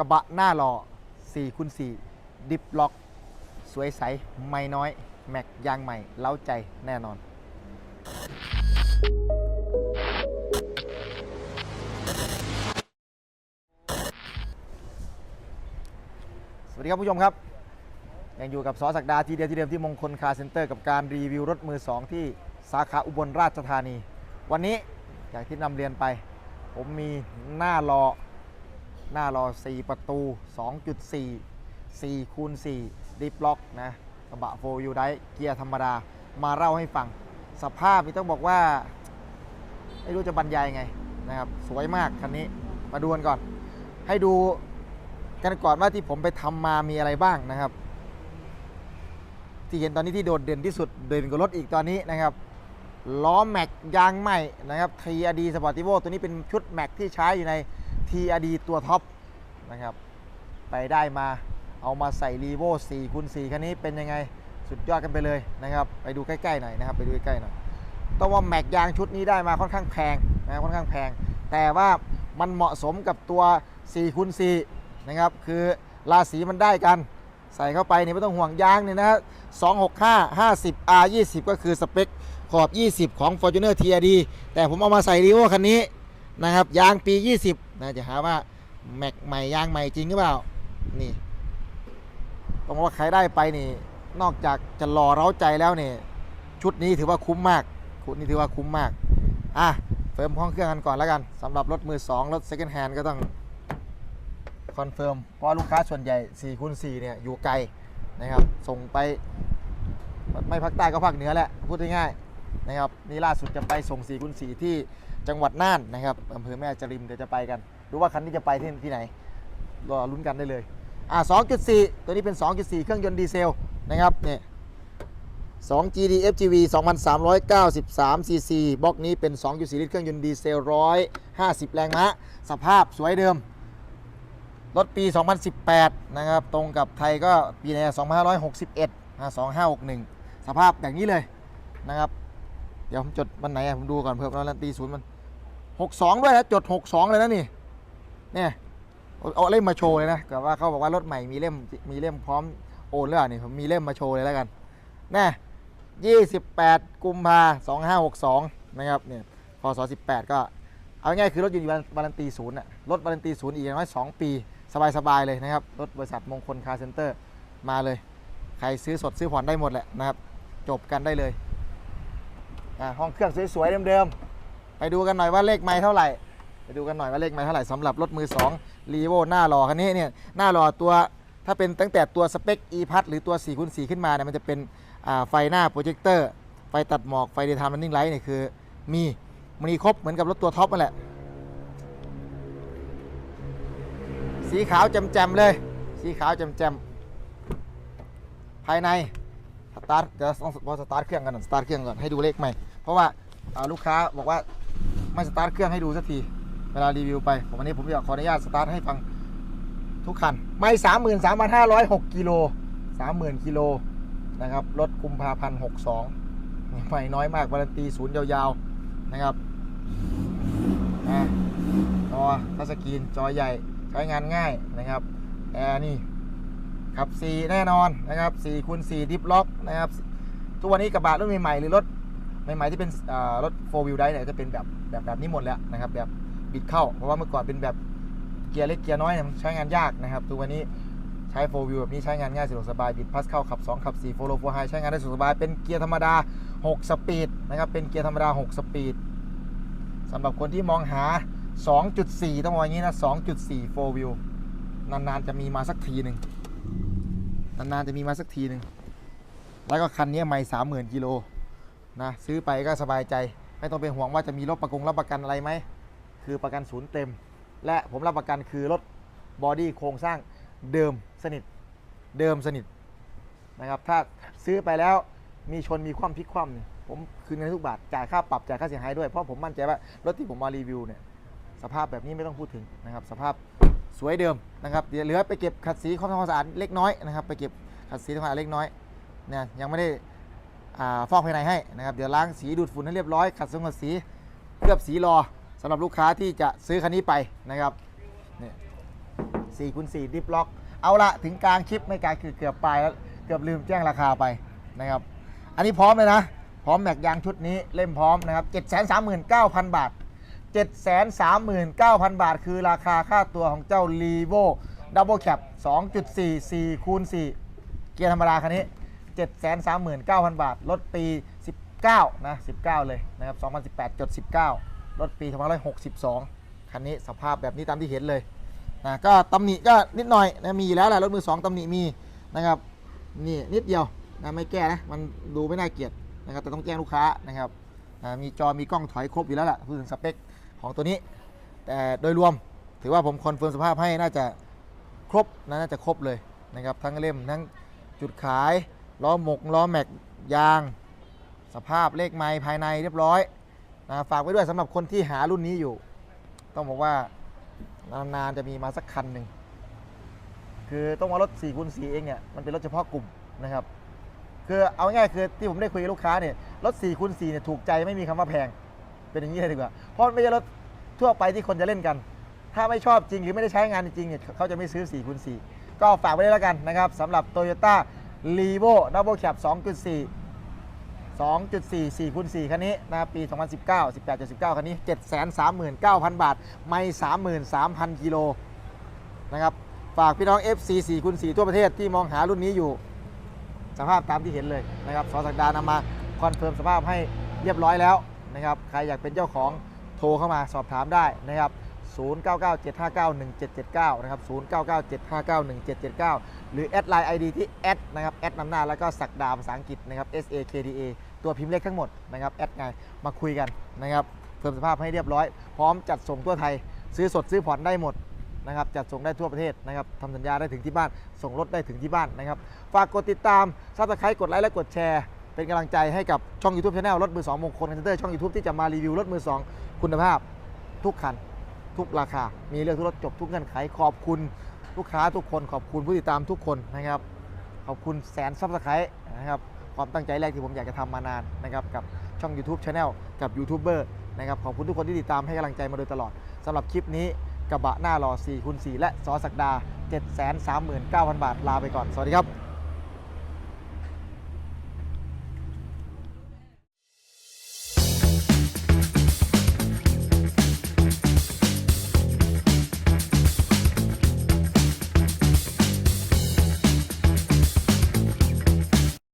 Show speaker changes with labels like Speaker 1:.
Speaker 1: ระบะหน้าหล่อ4คูณ4ดิฟล็อก สวยใส ไม่น้อย แม็กยางใหม่ เล้าใจแน่นอน สวัสดีครับผู้ชมครับ ยังอยู่กับสอศักดาทีเดียวที่เดิมที่มงคลคาร์เซ็นเตอร์กับการรีวิวรถมือ 2 ที่สาขาอุบลราชธานี วันนี้อย่างที่นำเรียนไป ผมมีหน้ารอ หน้ารอ 4 ประตู 2.4 4คูณ4ดิฟล็อกนะกระบะโฟยูไดเกียร์ธรรมดา มาเล่าให้ฟัง สภาพนี่ต้องบอกว่า ไม่รู้จะบรรยายไงนะครับ สวยมากคันนี้ มาดูกันก่อน ให้ดูกันก่อนว่าที่ผมไปทำมามีอะไรบ้างนะครับ ที่เห็นตอนนี้ที่โดดเด่นที่สุดเด่นกว่ารถอีกตอนนี้นะครับล้อแม็กยางใหม่นะครับ TRD Sportivo ตัวนี้เป็นชุดแม็กที่ใช้อยู่ใน TRD ตัวท็อปนะครับ ไปได้มาเอามาใส่รีโว4คูณ4คันนี้เป็นยังไงสุดยอดกันไปเลยนะครับ ไปดูใกล้ๆหน่อยนะครับ ไปดูใกล้ๆหน่อยต้องว่าแม็กยางชุดนี้ได้มาค่อนข้างแพงนะค่อนข้างแพง แต่ว่ามันเหมาะสมกับตัว4คูณ4นะครับ คือราศีมันได้กัน ใส่เข้าไปนี่ไม่ต้องห่วงยางเนี่ยนะฮะ265 50 R 20ก็คือสเปคขอบ 20 ของ Fortuner TRD แต่ผมเอามาใส่รีโวคันนี้นะครับ ยางปี 20 นะจะหาว่าแม็กใหม่ยางใหม่จริงหรือเปล่านี่ต้องบอกว่าใครได้ไปนี่ นอกจากจะรอเร้าใจแล้วนี่ชุดนี้ถือว่าคุ้มมากชุดนี้ถือว่าคุ้มมากอะเฟิร์มห้องเครื่องกันก่อนแล้วกันสำหรับรถมือ2รถ second hand ก็ต้องคอนเฟิร์มเพราะลูกค้าส่วนใหญ่4คูณ4เนี่ยอยู่ไกลนะครับส่งไปไม่ภาคใต้ก็ภาคเหนือแหละพูดง่ายๆนะครับนี่ล่าสุดจะไปส่ง4คูณ4ที่ จังหวัดน่านนะครับอำเภอแม่จริมเดี๋ยวจะไปกัน ดูว่าคันนี้จะไปที่ที่ไหนรอลุ้นกันได้เลยอ่า2.4 ตัวนี้เป็น 2.4 เครื่องยนต์ดีเซลนะครับเนี่ย 2 GD FGV 2,393 cc บล็อกนี้เป็น 2.4 ลิตรเครื่องยนต์ดีเซล 150 แรงม้าสภาพสวยเดิม รถปี 2018 นะครับ ตรงกับไทยก็ปีใน2561นะ2561 สภาพแบบนี้เลยนะครับ เดี๋ยวผมจดวันไหนอะผมดูก่อนเพิ่มแล้วตีศูนย์มัน 62 ด้วยนะจด 62 เลยนะนี่เนี่ยเอาเล่มมาโชว์เลยนะกับว่าเขาบอกว่ารถใหม่มีเล่มมีเล่มพร้อมโอนแล้วนี่ผมมีเล่มมาโชว์เลยแล้วกันน่28 กุมภา2562 นะครับเนี่ยพศ18 ก็เอาง่ายคือรถยืนอยู่วารันตีศูนย์อะรถวารันตีศูนย์อีกอย่างน้อย 2 ปี สบายๆเลยนะครับ รถบริษัทมงคลคาร์เซ็นเตอร์มาเลย ใครซื้อสดซื้อผ่อนได้หมดแหละนะครับ จบกันได้เลยอะห้องเครื่องสวยๆเดิมๆ ไปดูกันหน่อยว่าเลขไม้เท่าไหร่ ไปดูกันหน่อยว่าเลขไม้เท่าไหร่สำหรับรถมือ2รีโวหน้าหล่อคันนี้เนี่ยหน้าหล่อตัวถ้าเป็นตั้งแต่ตัวสเปค e พัทหรือตัว4คูณ4ขึ้นมาเนี่ยมันจะเป็นไฟหน้าโปรเจคเตอร์ไฟตัดหมอกไฟเดย์ไทม์ r ันนิ่งไลท์เนี่ยคือมีมีครบเหมือนกับรถตัวท็อปนั่นแหละ สีขาวแจ่มๆเลย สีขาวแจ่มๆภายในสตาร์ทเดี๋ยวต้องพอสตาร์ทเครื่องกันก่อนสตาร์ทเครื่องก่อนให้ดูเลขใหม่ เพราะว่าลูกค้าบอกว่า ไม่สตาร์ทเครื่องให้ดูสักที เวลารีวิวไปผมวันนี้ผมอยากขออนุญาตสตาร์ทให้ฟังทุกคัน ไม่สามหมื่นสามพันห้าร้อยหกกิโลสามหมื่นกิโลนะครับ รถกุมภาพันธ์หกสองไม่น้อยมากวารันตีศูนย์ยาวๆนะครับอ่าจอทัชสกรีนจอใหญ่ใช้งานง่ายนะครับแอร์นี่ขับ 4 แน่นอนนะครับ4คูณ4ดิฟล็อกนะครับ ทุกวันนี้กระบะรุ่นใหม่ๆหรือรถใหม่ๆที่เป็นรถ4 wheel drive เนี่ยจะเป็นแบบ แบบแบบนี้หมดแล้วนะครับ แบบบิดเข้า เพราะว่าเมื่อก่อนเป็นแบบเกียร์เล็กเกียร์น้อยเนี่ยมันใช้งานยากนะครับทุกวันนี้ใช้4 wheel แบบนี้ใช้งานง่ายสะดวกสบาย บิดพัสเข้าขับ 2 ขับ4 4 low 4 high ใช้งานได้สะดวกสบาย เป็นเกียร์ธรรมดา 6 สปีดนะครับ เป็นเกียร์ธรรมดา 6 สปีดสำหรับคนที่มองหา 2.4 ต้องมองอย่างนี้นะ 2.4 4 wheel นานๆจะมีมาสักทีหนึ่งนานๆจะมีมาสักทีหนึ่งแล้วก็คันนี้ไม่สามหมื่นกิโลนะซื้อไปก็สบายใจ ไม่ต้องเป็นห่วงว่าจะมีรถประกงรับประกันอะไรไหม คือประกันศูนย์เต็ม และผมรับประกันคือรถบอดี้โครงสร้างเดิมสนิท เดิมสนิทนะครับถ้าซื้อไปแล้วมีชนมีความพลิกคว่ำเนี่ยผมคืนเงินทุกบาทจ่ายค่าปรับจ่ายค่าเสียหายด้วยเพราะผมมั่นใจว่ารถที่ผมมารีวิวเนี่ยสภาพแบบนี้ไม่ต้องพูดถึงนะครับ สภาพสวยเดิมนะครับเดี๋ยวเหลือไปเก็บขัดสีความสะอาดเล็กน้อยนะครับไปเก็บขัดสีทำความสะอาดเล็กน้อยเนี่ยยังไม่ได้ ฟอกภายในให้นะครับเดี๋ยวล้างสีดูดฝุ่นให้เรียบร้อยขัดทรงขัดสีเคลือบสีรอสำหรับลูกค้าที่จะซื้อคันนี้ไปนะครับนี่ส4คูณ4ดิฟล็อก เอาละถึงกลางคลิปไม่กลางคือเกือบปลายแล้วเกือบลืมแจ้งราคาไปนะครับ อันนี้พร้อมเลยนะ พร้อมแม็กยางชุดนี้เล่มพร้อมนะครับ739,000บาท739,000บาท คือราคาค่าตัวของเจ้า r e v o Double Cap 2.4 4คูณ4เกียร์ธรรมดาคันนี้ 739,000 บาทรถปี 19 นะ 19 เลยนะครับ 2018จด19รถปี2562 คันนี้สภาพแบบนี้ตามที่เห็นเลยนะก็ตำหนิก็นิดหน่อยนะมีอยู่แล้วแหละรถมือ 2ตำหนิมีนะครับนี่นิดเดียวนะไม่แก้นะ มันดูไม่น่าเกลียดนะครับแต่ต้องแจ้งลูกค้านะครับมีจอมีกล้องถอยครบอยู่แล้วล่ะพูดถึงสเปคของตัวนี้ แต่โดยรวมถือว่าผมคอนเฟิร์มสภาพให้น่าจะครบนะน่าจะครบเลยนะครับทั้งเล่มทั้งจุดขาย ล้อหมกล้อแม็กยาง สภาพเลขไม้ภายในเรียบร้อยนะฝากไว้ด้วยสำหรับคนที่หารุ่นนี้อยู่ ต้องบอกว่านานๆจะมีมาสักคันหนึ่งคือต้องมารถ4คูณ4เองเนี่ยมันเป็นรถเฉพาะกลุ่มนะครับคือเอาง่ายๆคือที่ผมได้คุยกับลูกค้าเนี่ยรถ4คูณ4เนี่ยถูกใจไม่มีคำว่าแพง เป็นอย่างนี้เลยดีกว่าเพราะไม่ใช่รถทั่วไปที่คนจะเล่นกัน ถ้าไม่ชอบจริงหรือไม่ได้ใช้งานจริงเนี่ยเขาจะไม่ซื้อ4คูณ4ก็ฝากไว้ด้วยแล้วกันนะครับสำหรับ Toyota r e v o Double Cab 2.4 2.4 4คูณ4คันนี้นะครับปี 2019 18.19 คันนี้ 739,000 บาท ไม่ 33,000 กิโลนะครับ ฝากพี่น้อง FC 4คูณ4ทั่วประเทศที่มองหารุ่นนี้อยู่ สภาพตามที่เห็นเลยนะครับสอสักดานำมาคอนเฟิร์มสภาพให้เรียบร้อยแล้วนะครับ ใครอยากเป็นเจ้าของโทรเข้ามาสอบถามได้นะครับ 0997591779 นะครับ 0997591779 หรือแอดไลน์ ID ที่แอดนะครับ แอดนำหน้าแล้วก็สักดาภาษาอังกฤษนะครับ S A K D A ตัวพิมพ์เลขทั้งหมดนะครับ แอดไง มาคุยกันนะครับ เพิ่มสภาพให้เรียบร้อย พร้อมจัดส่งทั่วไทย ซื้อสดซื้อผ่อนได้หมดนะครับ จัดส่งได้ทั่วประเทศนะครับทำสัญญาได้ถึงที่บ้าน ส่งรถได้ถึงที่บ้านนะครับ ฝากกดติดตามซับสไครต์กดไลค์และกดแชร์ เป็นกำลังใจให้กับช่อง YouTube Channel รถมือ2มงคลคอนเทนเตอร์ช่อง YouTube ที่จะมารีวิวรถมือ2คุณภาพทุกคัน ทุกราคา มีเรื่องทุกรถจบทุกเงื่อนไขขอบคุณลูกค้าทุกคน ขอบคุณผู้ติดตามทุกคนนะครับ ขอบคุณแสนซับสไครต์นะครับความตั้งใจแรกที่ผมอยากจะทำมานานนะครับกับช่อง YouTube Channel กับยูทูบเบอร์นะครับขอบคุณทุกคนที่ติดตามให้กำลังใจมาโดยตลอดสำหรับคลิปนี้กระบะหน้ารอ4คูณ4และซอสักดา 739,000 บาทลาไปก่อน สวัสดีครับ